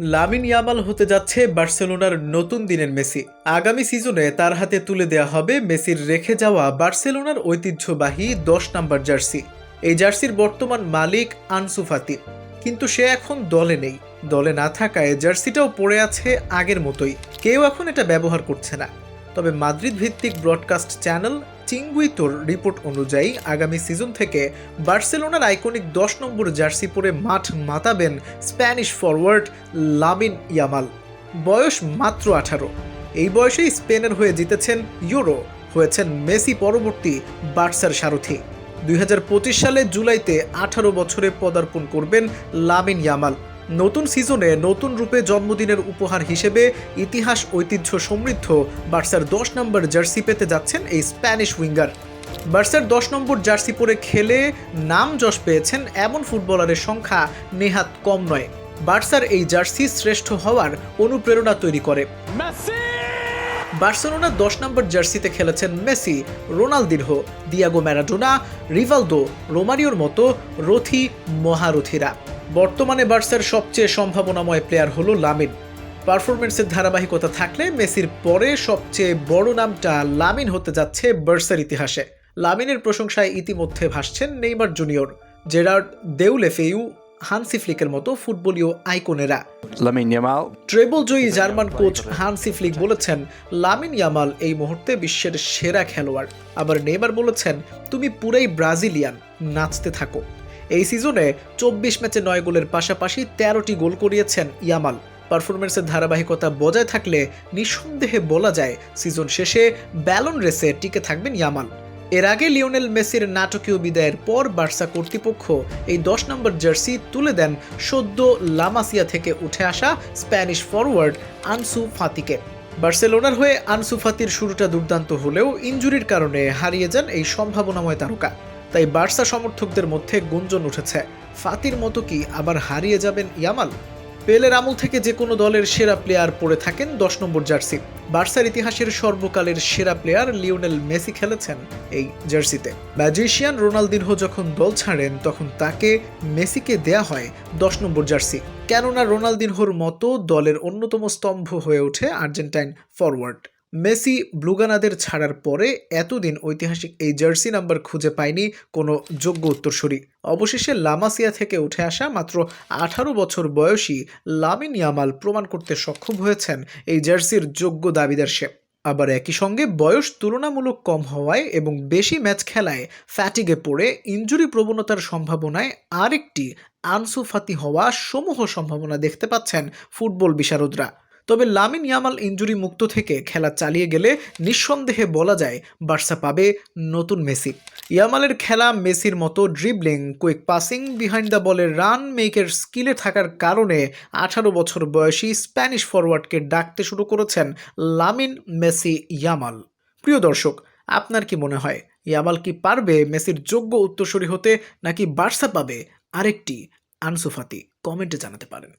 Lamine Yamal হতে যাচ্ছে বার্সেলোনার নতুন দিনের মেসি। আগামী সিজনে তার হাতে তুলে দেয়া হবে মেসির রেখে যাওয়া বার্সেলোনার ঐতিহ্যবাহী দশ নম্বর জার্সি। এই জার্সির বর্তমান মালিক আনসু কিন্তু সে এখন দলে নেই। দলে না থাকায় জার্সিটাও পড়ে আছে আগের মতোই। কেউ এখন এটা ব্যবহার করছে না। তবে মাদ্রিদ ভিত্তিক ব্রডকাস্ট চ্যানেল চিঙ্গুইতোর রিপোর্ট অনুযায়ী আগামী সিজন থেকে বার্সেলোনার আইকনিক দশ নম্বর জার্সি পরে মাঠ মাতাবেন স্প্যানিশ ফরওয়ার্ড লামিন ইয়ামাল। বয়স মাত্র আঠারো। এই বয়সেই স্পেনের হয়ে জিতেছেন ইউরো, হয়েছেন মেসি পরবর্তী বার্সার সারথি। দুই সালে জুলাইতে আঠারো বছরে পদার্পণ করবেন লামিন ইয়ামাল। নতুন সিজনে নতুন রূপে জন্মদিনের উপহার হিসেবে ইতিহাস ঐতিহ্য সমৃদ্ধ। বার্সার দশ নম্বর জার্সি পেতে যাচ্ছেন এই স্প্যানিশ উইঙ্গার। বার্সার দশ নম্বর জার্সি পরে খেলে নাম যশ পেয়েছেন এমন ফুটবলারের সংখ্যা নেহাত কম নয়। বার্সার এই জার্সি শ্রেষ্ঠ হওয়ার অনুপ্রেরণা তৈরি করে। বার্সেলোনার দশ নম্বর জার্সিতে খেলেছেন Messi Ronaldinho Diego Maradona Rivaldo রোমারিওর মতো রথি মহারথীরা। বর্তমানে বার্সার সবচেয়ে সম্ভাবনাময় প্লেয়ার হলো লামিন। পারফরমেন্সের ধারাবাহিকতা থাকলে মেসির পরে সবচেয়ে বড় নামটা লামিন হতে যাচ্ছে বার্সার ইতিহাসে। লামিনের প্রশংসায় ইতিমধ্যে ভাসছেন Neymar junior Gerard Deulofeu Hansi ফ্লিকের মতো ফুটবলীয় আইকনেরা। Lamine Yamal, ট্রেবল জয়ী জার্মান কোচ হানসি ফ্লিক বলেছেন লামিন ইয়ামাল এই মুহূর্তে বিশ্বের সেরা খেলোয়াড়। আবার নেইমার বলেছেন তুমি পুরাই ব্রাজিলিয়ান নাচতে থাকো। এই সিজনে চব্বিশ ম্যাচে নয় গোলের পাশাপাশি তেরোটি গোল করিয়েছেন ইয়ামাল। পারফরমেন্সের ধারাবাহিকতা বজায় থাকলে নিঃসন্দেহে বলা যায় সিজন শেষে ব্যালন রেসে টিকে থাকবেন ইয়ামাল। এর আগে লিওনেল মেসির নাটকীয় বিদায়ের পর বার্সা কর্তৃপক্ষ এই দশ নম্বর জার্সি তুলে দেন সদ্য লামাসিয়া থেকে উঠে আসা স্প্যানিশ ফরওয়ার্ড আনসু ফাতিকে। বার্সেলোনার হয়ে আনসু ফাতির শুরুটা দুর্দান্ত হলেও ইঞ্জুরির কারণে হারিয়ে যান এই সম্ভাবনাময় তারকা। তাই বার্সা সমর্থকদের মধ্যে গুঞ্জন উঠেছে। ফাতির মতো কি আবার হারিয়ে যাবেন ইয়ামাল? পেলের আমল থেকে যে কোনো দলের সেরা প্লেয়ার পড়ে থাকেন দশ নম্বর জার্সি। বার্সার ইতিহাসের সর্বকালের সেরা প্লেয়ার লিওনেল মেসি খেলেছেন এই জার্সিতে। ম্যাজিশিয়ান রোনালদিনহো যখন দল ছাড়েন, তখন তাকে মেসিকে দেয়া হয় দশ নম্বর জার্সি। কেননা রোনালদিনহোর মতো দলের অন্যতম স্তম্ভ হয়ে ওঠে আর্জেন্টাইন ফরওয়ার্ড। মেসি ব্লুগানাদের ছাড়ার পরে এতদিন ঐতিহাসিক এই জার্সি নাম্বার খুঁজে পায়নি কোনো যোগ্য উত্তরসূরি। অবশেষে লামাসিয়া থেকে উঠে আসা মাত্র আঠারো বছর বয়সী লামিন ইয়ামাল প্রমাণ করতে সক্ষম হয়েছেন এই জার্সির যোগ্য দাবিদার সে। আবার একই সঙ্গে বয়স তুলনামূলক কম হওয়ায় এবং বেশি ম্যাচ খেলায় ফ্যাটিগে পড়ে ইঞ্জুরি প্রবণতার সম্ভাবনায় আরেকটি আনসুফাতি হওয়া সমূহ সম্ভাবনা দেখতে পাচ্ছেন ফুটবল বিশারদরা। তবে লামিন ইয়ামাল ইঞ্জুরি মুক্ত থেকে খেলা চালিয়ে গেলে নিঃসন্দেহে বলা যায় বার্সা পাবে নতুন মেসি। ইয়ামালের খেলা মেসির মতো dribbling quick passing behind the বলের রান মেকের স্কিলে থাকার কারণে আঠারো বছর বয়সী স্প্যানিশ ফরওয়ার্ডকে ডাকতে শুরু করেছেন লামিন মেসি ইয়ামাল। প্রিয় দর্শক, আপনার কি মনে হয়, ইয়ামাল কি পারবে মেসির যোগ্য উত্তরসূরি হতে, নাকি বার্সা পাবে আরেকটি আনসুফাতি? কমেন্টে জানাতে পারেন।